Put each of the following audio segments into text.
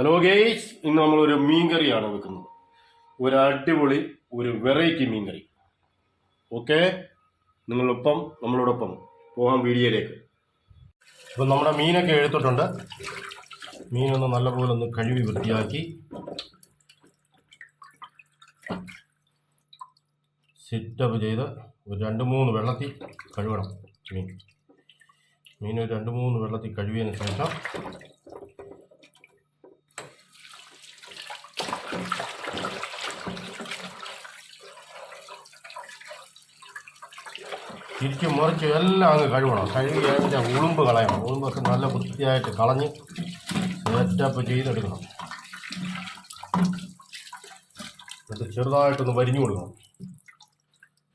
Hello guys ഇന്ന് നമ്മൾ നമ്മളൊരു മീൻകറിയാണ് വെക്കുന്നത്. ഒരു അടിപൊളി ഒരു വെറൈറ്റി മീൻകറി. ഓക്കെ നിങ്ങളൊപ്പം നമ്മളോടൊപ്പം പോകാം വീഡിയോയിലേക്ക്. ഇപ്പം നമ്മുടെ മീനൊക്കെ എടുത്തിട്ടുണ്ട്. മീനൊന്ന് നല്ലപോലെ ഒന്ന് കഴുകി വൃത്തിയാക്കി. സെറ്റപ്പ് ചെയ്ത് ഒരു രണ്ട് മൂന്ന് വെള്ളത്തിൽ കഴുകണം മീൻ. മീൻ ഒരു രണ്ട് മൂന്ന് വെള്ളത്തിൽ കഴുകിയതിന് ശേഷം തിരിച്ച് മുറിച്ച് എല്ലാം അങ്ങ് കഴുകണം. കഴുകി അതിന്റെ ഉളുമ്പ് കളയണം. ഉളുമ്പൊക്കെ നല്ല വൃത്തിയായിട്ട് കളഞ്ഞ് സെറ്റപ്പ് ചെയ്തെടുക്കണം. എന്നിട്ട് ചെറുതായിട്ടൊന്ന് വരിഞ്ഞു കൊടുക്കണം.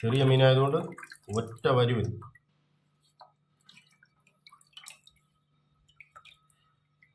ചെറിയ മീനായതുകൊണ്ട് ഒറ്റ വരി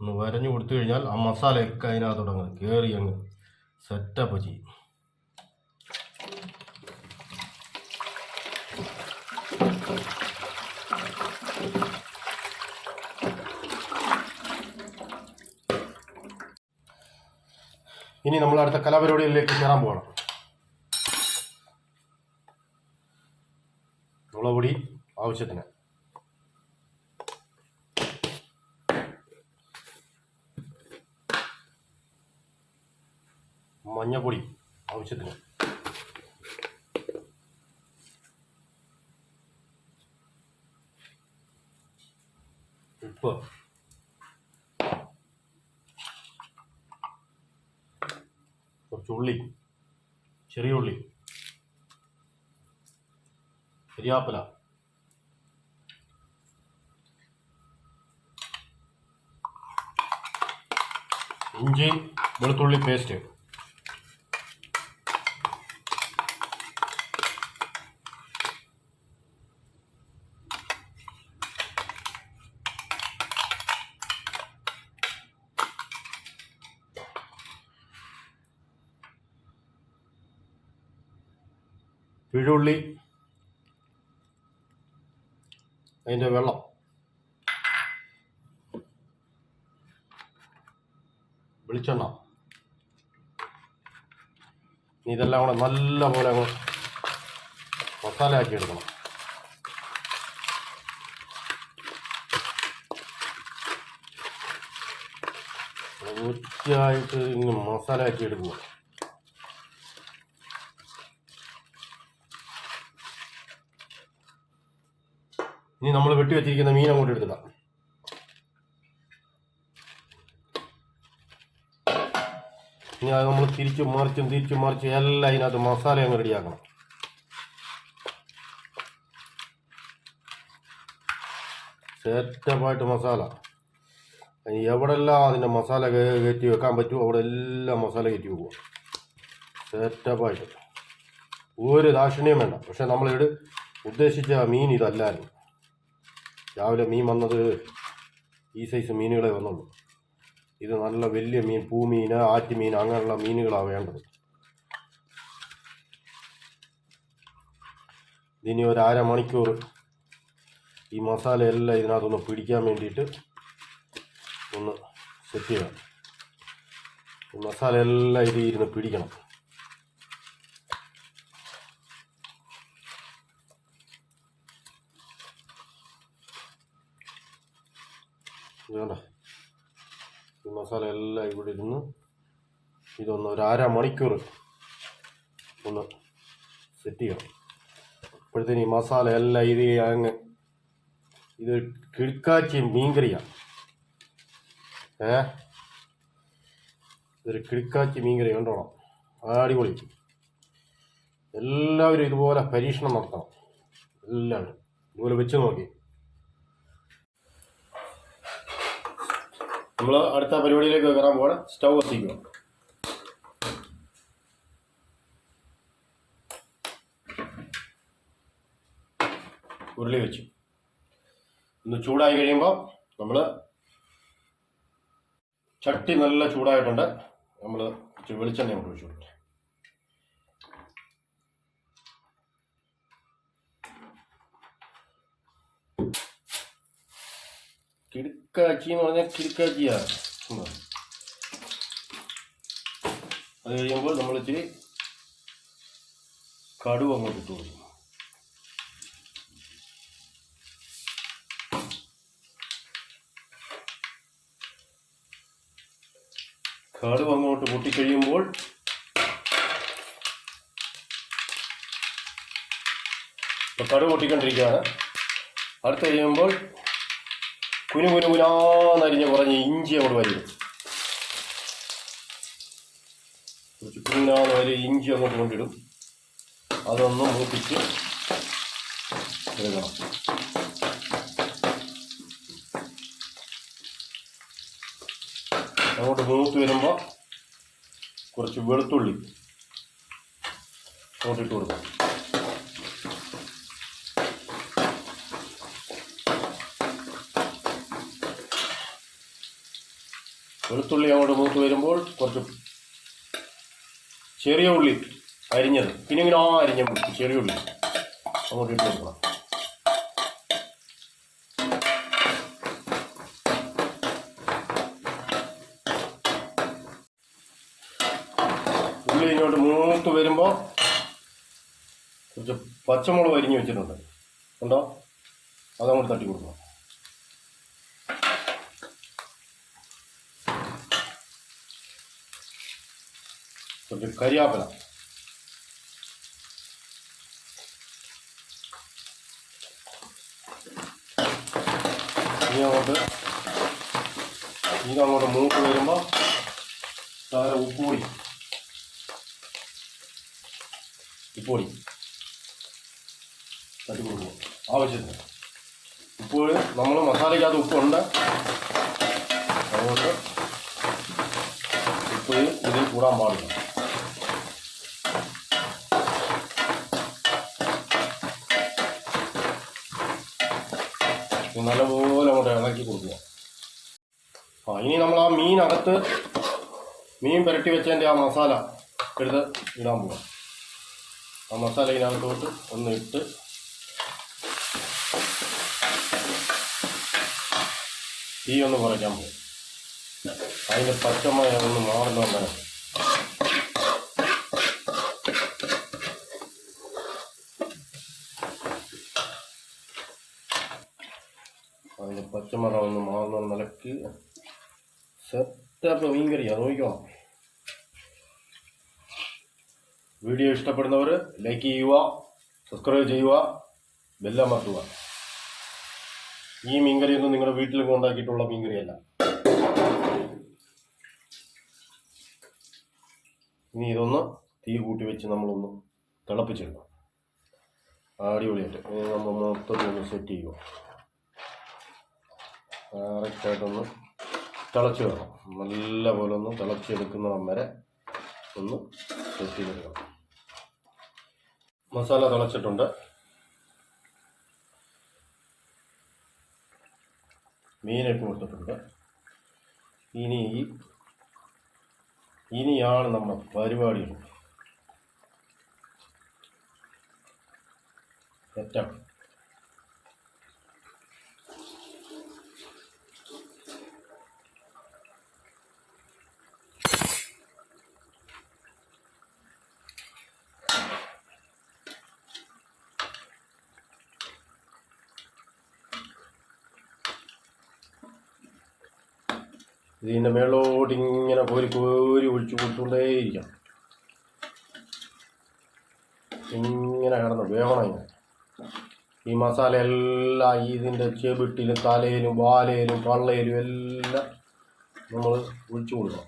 ഒന്ന് വരഞ്ഞു കൊടുത്തു കഴിഞ്ഞാൽ ആ മസാലയൊക്കെ അതിനകത്ത് അങ്ങ് കയറി അങ്ങ് സെറ്റപ്പ് ചെയ്യും. ഇനി നമ്മൾ അടുത്ത കലാപരിപാടികളിലേക്ക് കയറാൻ പോകണം മുളപൊടി ആവശ്യത്തിന്. മഞ്ഞപ്പൊടി ആവശ്യത്തിന്. ഉപ്പ്. ഉള്ളി ചെറിയ ഉള്ളി. കരിയാപ്പില. ഇഞ്ചി വെളുത്തുള്ളി പേസ്റ്റ് അതിന്റെ വെള്ളം. വെളിച്ചെണ്ണ. ഇതെല്ലാം കൂടെ നല്ല പോലെ അങ്ങ് മസാല ആക്കി എടുക്കണം ായിട്ട് ഇങ്ങനെ മസാല ആക്കി എടുക്കുക ഇനി നമ്മൾ വെട്ടി വെച്ചിരിക്കുന്ന മീൻ അങ്ങോട്ട് എടുത്തിടാം. ഇനി അത് നമ്മൾ തിരിച്ചും മറിച്ചും തിരിച്ചും മറിച്ചും എല്ലാം അതിനകത്ത് മസാല അങ്ങ് റെഡിയാക്കണം. സെറ്റപ്പായിട്ട് മസാല. ഇനി എവിടെല്ലാം അതിന്റെ മസാല കയറ്റി വെക്കാൻ പറ്റുമോ അവിടെ എല്ലാം മസാല കയറ്റി വെക്കുക. സെറ്റപ്പായിട്ട്. ഒരു ദാക്ഷിണ്യം വേണ്ട. പക്ഷെ നമ്മളിവിടെ ഉദ്ദേശിച്ച മീൻ ഇതല്ലായിരുന്നു. രാവിലെ മീൻ വന്നത് ഈ സൈസ് മീനുകളെ വന്നുള്ളൂ. ഇത് നല്ല വലിയ മീൻ പൂമീൻ ആറ്റുമീൻ അങ്ങനെയുള്ള മീനുകളാണ് വേണ്ടത്. ഇനി ഒരു അര മണിക്കൂർ ഈ മസാലയെല്ലാം ഇതിനകത്തൊന്ന് പിടിക്കാൻ വേണ്ടിയിട്ട് ഒന്ന് സെറ്റ് ചെയ്യണം. മസാലയെല്ലാം ഇത് ഇരുന്ന് പിടിക്കണം. ഇതുകൊണ്ട ഈ മസാല എല്ലാം ഇവിടെ ഇരുന്ന് ഇതൊന്ന് ഒരു അര മണിക്കൂർ ഒന്ന് സെറ്റ് ചെയ്യണം. അപ്പോഴത്തേന് ഈ മസാല എല്ലാം ഇത് അങ്ങ് ഇത് കിഴക്കാച്ചി മീൻകറിയാണ് ഏ? ഇതൊരു കിഴക്കാച്ചി മീൻകറി കണ്ടോണം അടിപൊളി. എല്ലാവരും ഇതുപോലെ പരീക്ഷണം നടത്തണം. എല്ലാവരും ഇതുപോലെ വെച്ച് നോക്കി. നമ്മൾ അടുത്ത പരിപാടിയിലേക്ക് കയറാൻ പോവാണ്. സ്റ്റൗ കത്തിക്കുക ഉരുളി വെച്ചു. ഒന്ന് ചൂടായി കഴിയുമ്പോൾ നമ്മൾ ചട്ടി നല്ല ചൂടായിട്ടുണ്ട്. നമ്മൾ വെളിച്ചെണ്ണ കൊണ്ട് ഒഴിച്ചു കൊടുക്കട്ടെ കിടുക്കാച്ചി എന്ന് പറഞ്ഞാൽ കിടുക്കാച്ചിയാ ഉം. അത് കഴിയുമ്പോൾ നമ്മൾ ഇച്ചിരി കടുവ് അങ്ങോട്ട് ഇട്ട് കൊടുക്കും. കടുവ് അങ്ങോട്ട് പൊട്ടിക്കഴിയുമ്പോൾ ഇപ്പൊ കടുവ് പൊട്ടിക്കൊണ്ടിരിക്കുകയാണ്. അടുത്ത് കഴിയുമ്പോൾ കുനു കുനു കുനാന്നരിഞ്ഞ കുറഞ്ഞ് ഇഞ്ചി അങ്ങോട്ട് വരും കുനാന്ന് വരെ ഇഞ്ചി അങ്ങോട്ട് കൊണ്ടിടും അതൊന്ന് മൂപ്പിച്ച് എടുക്കണം അങ്ങോട്ട് മൂത്ത് വരുമ്പോൾ കുറച്ച് വെളുത്തുള്ളി അങ്ങോട്ടിട്ട് കൊടുക്കണം. വെളുത്തുള്ളി അങ്ങോട്ട് മൂത്ത് വരുമ്പോൾ കുറച്ച് ചെറിയ ഉള്ളി അരിഞ്ഞത്. പിന്നെ ഇങ്ങനെ ആ അരിഞ്ഞ ചെറിയ ഉള്ളി അങ്ങോട്ട് ഇട്ട് കൊടുക്കണം. ഉള്ളി ഇങ്ങോട്ട് മൂത്ത് വരുമ്പോൾ കുറച്ച് പച്ചമുളക് അരിഞ്ഞ് വെച്ചിട്ടുണ്ട്. ഉണ്ടോ? അതങ്ങോട്ട് തട്ടി കൊടുക്കണം. കുറച്ച് കരിയാപ്പില ഇനി അങ്ങോട്ട് ഇത് അങ്ങോട്ട് മൂത്ത് വരുമ്പോൾ താഴെ ഉപ്പുപൊടി ഉപ്പുപൊടി തട്ടി കൊടുക്കും ആവശ്യത്തിന് ഉപ്പ് നമ്മൾ മസാലയ്ക്കകത്ത് ഉപ്പുണ്ട് അതുകൊണ്ട് ഉപ്പ് ഇതിൽ കൂടാൻ പാടില്ല നല്ലപോലെ അങ്ങോട്ട് ഇളക്കി കൊടുക്കുക. ആ ഇനി നമ്മൾ ആ മീനകത്ത് മീൻ പുരട്ടി വെച്ചതിന്റെ ആ മസാല എടുത്ത് ഇടാൻ പോകാം ആ മസാല ഇതിനകത്തോട്ട് ഒന്ന് ഇട്ട് തീ ഒന്ന് കുറയ്ക്കാൻ പോകും അതിന്റെ പച്ചമയ ഒന്ന് മാറുന്നുണ്ടാകും അതിന്റെ പച്ചമണം ഒന്ന് മാറുന്ന നിലയ്ക്ക്. സെറ്റപ്പ് മീൻകറിയാണ് നോക്കിക്കോ. വീഡിയോ ഇഷ്ടപ്പെടുന്നവർ ലൈക്ക് ചെയ്യുക സബ്സ്ക്രൈബ് ചെയ്യുക ബെല്ലമർത്തുക ഈ മീൻകറിയൊന്നും നിങ്ങളുടെ വീട്ടിൽ ഉണ്ടാക്കിയിട്ടുള്ള മീൻകറിയല്ല ഇനി ഇതൊന്ന് തീ കൂട്ടി വെച്ച് നമ്മളൊന്ന് തിളപ്പിച്ചെടുക്കണം. അടിപൊളിയായിട്ട്. നമ്മൾ മൊത്തത്തിൽ ഒന്ന് സെറ്റ് ചെയ്യുക. കറക്റ്റായിട്ടൊന്ന് തിളച്ച് വേണം നല്ല പോലെ ഒന്ന് തിളച്ചെടുക്കുന്നവൻ വരെ ഒന്ന് സെറ്റ് മസാല തിളച്ചിട്ടുണ്ട്. മീനിട്ട് കൊടുത്തിട്ടുണ്ട്. ഇനി ഈ ഇനിയാണ് നമ്മൾ പരിപാടിയുള്ളത് സെറ്റാണ് ഇതിന്റെ മേളോട്ട് ഇങ്ങനെ കോരി കോരി ഒഴിച്ചു കൊടുത്തുകൊണ്ടേയിരിക്കണം ഇങ്ങനെ കിടന്ന് വേവണം ഇങ്ങനെ. ഈ മസാല എല്ലാം ഇതിന്റെ ചെവിട്ടിലും തലയിലും വാലയിലും പള്ളയിലും എല്ലാം നമ്മൾ ഒഴിച്ചു കൊടുക്കണം.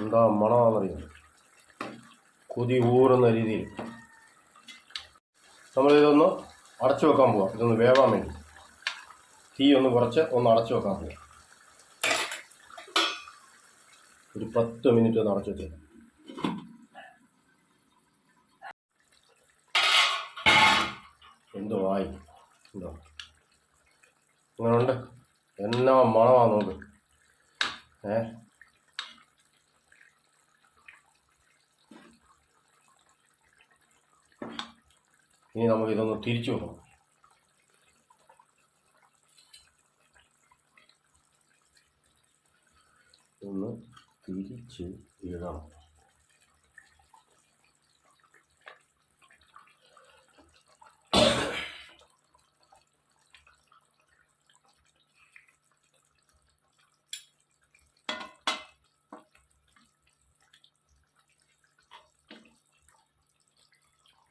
എന്താ മണമാണെന്നറിയാം? കൊതി ഊറുന്ന രീതിയിൽ. നമ്മൾ ഇതൊന്ന് അടച്ചു വെക്കാൻ പോവാം. ഇതൊന്ന് വേവാൻ വേണ്ടി. തീ ഒന്ന് കുറച്ച് ഒന്ന് അടച്ചു വെക്കാൻ പോവാം. ഒരു പത്ത് മിനിറ്റ് ഒന്ന് അടച്ചു വെച്ചേക്കാം. എന്തോ ആയി എന്തോ? എന്നാ മണമാ നോക്ക്. ഏ? ഇനി നമുക്ക് ഇതൊന്ന് തിരിച്ചു കൊടുക്കണം ഒന്ന് തിരിച്ച് ഇടണം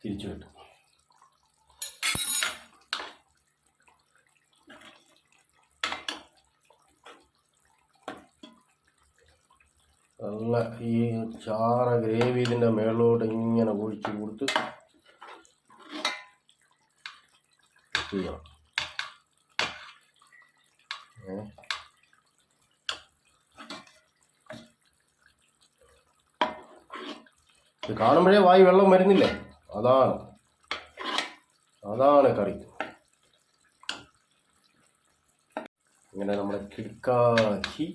തിരിച്ചു കിട്ടും. നല്ല ഈ ചാറ ഗ്രേവി ഇതിന്റെ മേളിലോട്ട് ഇങ്ങനെ ഒഴിച്ച് കൊടുത്ത് ചെയ്യണം ഇത് കാണുമ്പോഴേ വായി വെള്ളം വരുന്നില്ലേ? അതാണ്. അതാണ് കറി. ഇങ്ങനെ നമ്മുടെ കിടക്കാശി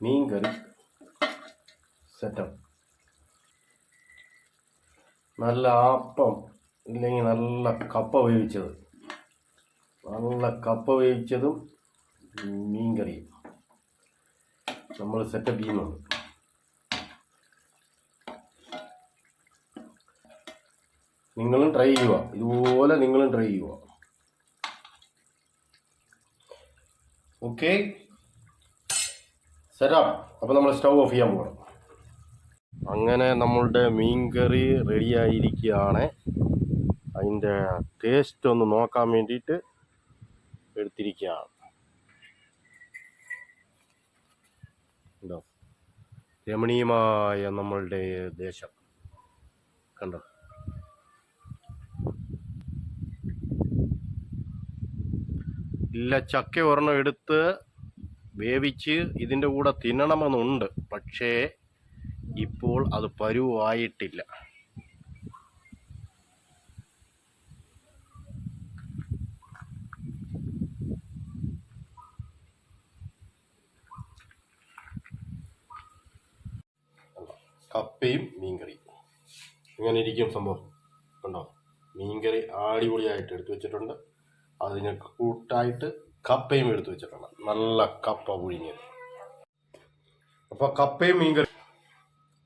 മീൻ കറി. സെറ്റപ്പ്. നല്ല ആപ്പം ഇല്ലെങ്കിൽ നല്ല കപ്പ വേവിച്ചത്. നല്ല കപ്പ വേവിച്ചതും മീൻ കറിയും നമ്മൾ സെറ്റപ്പ് ചെയ്യുന്നുണ്ട്. നിങ്ങളും ട്രൈ ചെയ്യുക. ഇതുപോലെ നിങ്ങളും ട്രൈ ചെയ്യുക. ഓക്കെ? സെറ്റപ്പ്. അപ്പോൾ നമ്മൾ സ്റ്റൗ ഓഫ് ചെയ്യാൻ പോകണം അങ്ങനെ നമ്മളുടെ മീൻകറി റെഡിയായിരിക്കുകയാണ്. അതിന്റെ ടേസ്റ്റ് ഒന്ന് നോക്കാൻ വേണ്ടിയിട്ട് എടുത്തിരിക്കുകയാണ്. രമണീയമായ നമ്മളുടെ ദേശം. കണ്ടോ? ഇല്ല ചക്ക ഒരെണ്ണം എടുത്ത് വേവിച്ച് ഇതിന്റെ കൂടെ തിന്നണമെന്നുണ്ട്. പക്ഷേ ഇപ്പോൾ അത് പരുവായിട്ടില്ല. കപ്പയും മീൻകറിയും ഇങ്ങനെ ഇരിക്കും സംഭവം. കണ്ടോ? മീൻകറി അടിപൊളിയായിട്ട് എടുത്തു വെച്ചിട്ടുണ്ട്. അതിന് കൂട്ടായിട്ട് കപ്പയും എടുത്തു വെച്ചിട്ടുണ്ട്. നല്ല കപ്പ പുഴുങ്ങിയത്. അപ്പോൾ കപ്പയും മീൻകറി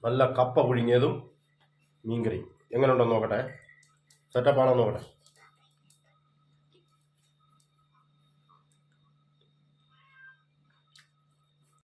നല്ല കപ്പ പുഴുങ്ങിയതും മീൻകറിയും. എങ്ങനെ ഉണ്ടെന്ന് നോക്കട്ടെ സെറ്റപ്പാണോ നോക്കട്ടെ?